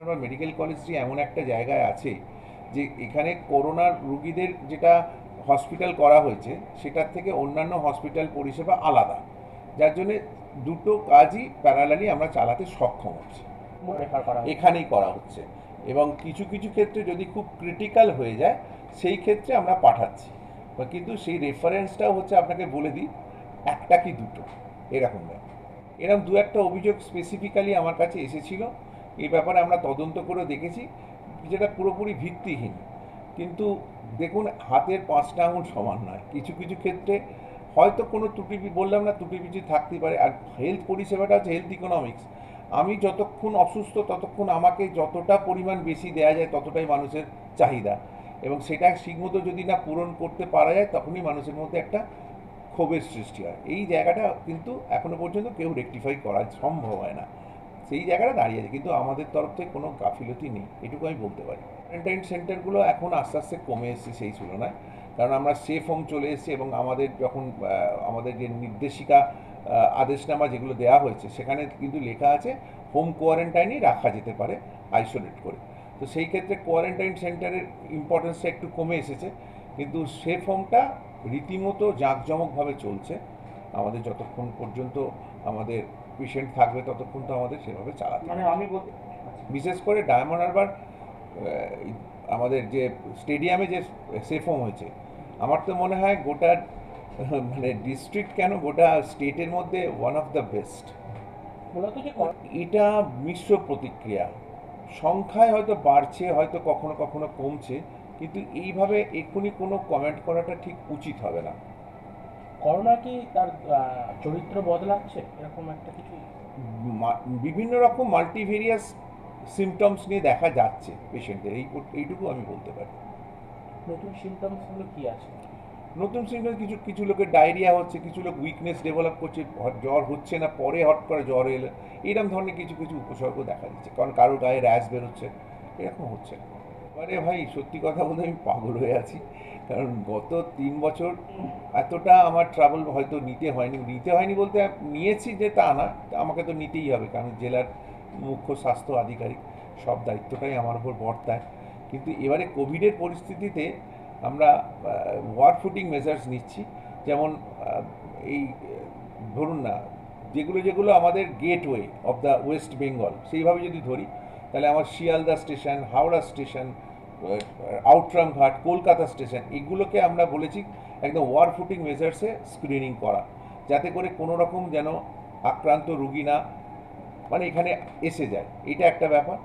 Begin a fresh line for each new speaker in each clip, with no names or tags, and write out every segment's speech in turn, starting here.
বা মেডিকেল কলেজটি এমন একটা জায়গায় আছে যে এখানে করোনার রুগীদের যেটা হসপিটাল করা হয়েছে সেটার থেকে অন্যান্য হসপিটাল পরিষেবা আলাদা। যার জন্যে দুটো কাজই প্যারালালি আমরা চালাতে সক্ষম হচ্ছি। এখানেই করা হচ্ছে। এবং কিছু কিছু ক্ষেত্রে যদি খুব ক্রিটিক্যাল হয়ে যায় সেই ক্ষেত্রে আমরা পাঠাচ্ছি। কিন্তু সেই রেফারেন্সটাও হচ্ছে আপনাকে বলে দিই একটা কি দুটো? এরকম ব্যাপার। এরকম দু একটা অভিযোগ স্পেসিফিক্যালি আমার কাছে এসেছিল। এই ব্যাপারে আমরা তদন্ত করে দেখেছি, যেটা পুরোপুরি ভিত্তিহীন। কিন্তু দেখুন, হাতের পাঁচটা আঙুল সমান নয়। কিছু কিছু ক্ষেত্রে হয়তো কোনো ত্রুটি বললাম না ত্রুটি পিছু থাকতেই পারে। আর হেলথ পরিষেবাটা হচ্ছে হেলথ ইকোনমিক্স আমি যতক্ষণ অসুস্থ, ততক্ষণ আমাকে যতটা পরিমাণ বেশি দেওয়া যায়, ততটাই মানুষের চাহিদা। এবং সেটা ঠিকমতো যদি না পূরণ করতে পারা যায়, তখনই মানুষের মধ্যে একটা ক্ষোভের সৃষ্টি হয়। এই জায়গাটা কিন্তু এখনও পর্যন্ত কেউ রেকটিফাই করা সম্ভব হয় না। সেই জায়গাটা দাঁড়িয়ে আছে, কিন্তু আমাদের তরফ থেকে কোনো গাফিলতি নেই, এটুকু আমি বলতে পারি। কোয়ারেন্টাইন সেন্টারগুলো এখন আস্তে আস্তে কমে এসেছে সেই তুলনায়, কারণ আমরা সেফ হোম চলে এসেছি এবং আমাদের যখন আমাদের যে নির্দেশিকা আদেশনামা যেগুলো দেওয়া হয়েছে, সেখানে কিন্তু লেখা আছে হোম কোয়ারেন্টাইনই রাখা যেতে পারে আইসোলেট করে। তো সেই ক্ষেত্রে কোয়ারেন্টাইন সেন্টারের ইম্পর্টেন্সটা একটু কমে এসেছে, কিন্তু সেফ হোমটা রীতিমতো জাঁকজমকভাবে চলছে। আমাদের যতক্ষণ পর্যন্ত আমাদের পেশেন্ট থাকবে ততক্ষণ তো আমাদের সেভাবে চালাতে হবে।
মানে আমি
বিশেষ করে ডায়মন্ড হারবার আমাদের যে স্টেডিয়ামে যে সেফ হোম হয়েছে আমার তো মনে হয় গোটা মানে ডিস্ট্রিক্ট কেন গোটা স্টেটের মধ্যে ওয়ান অফ দ্য বেস্ট এটা মিশ্র প্রতিক্রিয়া। সংখ্যায় হয়তো বাড়ছে হয়তো কখনো কখনো কমছে কিন্তু এইভাবে এক্ষুনি কোনো কমেন্ট করাটা ঠিক উচিত হবে না।
করোনা কি তার চরিত্র বদলাচ্ছে? এরকম একটা কিছু?
বিভিন্ন রকম মাল্টিভেরিয়াস সিমটমস নিয়ে দেখা যাচ্ছে পেশেন্টদের এই এইটুকু আমি বলতে পারি।
নতুন সিমটমসগুলো কি আছে?
নতুন সিমটম কিছু কিছু লোকের ডায়রিয়া হচ্ছে কিছু লোক উইকনেস ডেভেলপ করছে জ্বর হচ্ছে না পরে হট করে জ্বর এলে এইরকম ধরনের কিছু কিছু উপসর্গ দেখা দিচ্ছে। কারণ কারোর গায়ে র্যাশ বেরোচ্ছে এরকম হচ্ছে না। মানে ভাই, সত্যি কথা বলতে আমি পাগল হয়ে আছি। কারণ গত তিন বছর এতটা আমার ট্রাভেল হয়তো নিতে হয়নি। নিতে হয়নি বলতে নিয়েছি যে তা না আমাকে তো নিতেই হবে। কারণ জেলার মুখ্য স্বাস্থ্য আধিকারিক সব দায়িত্বটাই আমার উপর বর্তায়। কিন্তু এবারে কোভিডের পরিস্থিতিতে আমরা ওয়ার ফুটিং মেজার্স নিচ্ছি। যেমন এই, ধরুন না, যেগুলো যেগুলো আমাদের gateway of the West Bengal সেইভাবে যদি ধরি, তাহলে আমার Sealdah station Howrah station Outram Ghat Kolkata station এগুলোকে আমরা বলেছি একদম ওয়ার ফুটিং মেজার্সে স্ক্রিনিং করা, যাতে করে কোনো রকম যেন আক্রান্ত রুগী না মানে এখানে এসে যায়। এটা একটা ব্যাপার।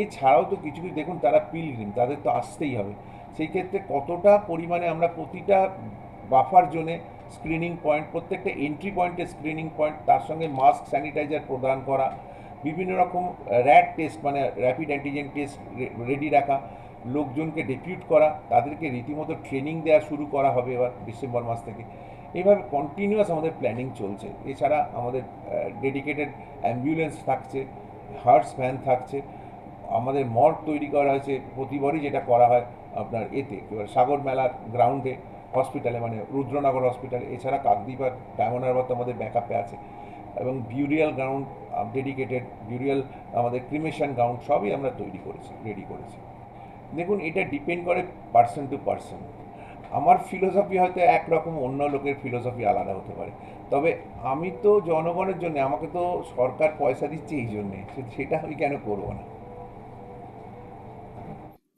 এছাড়াও তো কিছু কিছু, দেখুন তারা পিলগ্রিম তাদের তো আসতেই হবে। সেই ক্ষেত্রে কতটা পরিমাণে আমরা প্রতিটা বাফার জোনে স্ক্রিনিং পয়েন্ট প্রত্যেকটা এন্ট্রি পয়েন্টে স্ক্রিনিং পয়েন্ট তার সঙ্গে মাস্ক স্যানিটাইজার প্রদান করা, বিভিন্ন রকম র্যাড টেস্ট মানে র্যাপিড অ্যান্টিজেন টেস্ট রেডি রাখা লোকজনকে ডেপিউট করা, তাদেরকে রীতিমতো ট্রেনিং দেওয়া শুরু করা হবে এবার ডিসেম্বর মাস থেকে। এইভাবে কন্টিনিউয়াস আমাদের প্ল্যানিং চলছে। এছাড়া আমাদের ডেডিকেটেড অ্যাম্বুলেন্স থাকছে হার্টস ভ্যান থাকছে। আমাদের মর্গ তৈরি করা হয়েছে প্রতিবারই যেটা করা হয় আপনার এতে। সাগর মেলার গ্রাউন্ডে হসপিটালে মানে রুদ্রনগর হসপিটালে এছাড়া কাকদ্বীপ আর ডায়মন্ড হারবার তো আমাদের ব্যাকআপে আছে। এবং বিউরিয়াল গ্রাউন্ড ডেডিকেটেড বিউরিয়াল আমাদের ক্রিমেশন গ্রাউন্ড সবই আমরা তৈরি করেছি রেডি করেছি। দেখুন, এটা ডিপেন্ড করে পার্সন টু পার্সন আমার ফিলোসফি হয়তো একরকম, অন্য লোকের ফিলোসফি আলাদা হতে পারে। তবে আমি তো জনগণের জন্য, আমাকে তো সরকার পয়সা দিচ্ছে এই জন্যে সেটা আমি কেন করব না?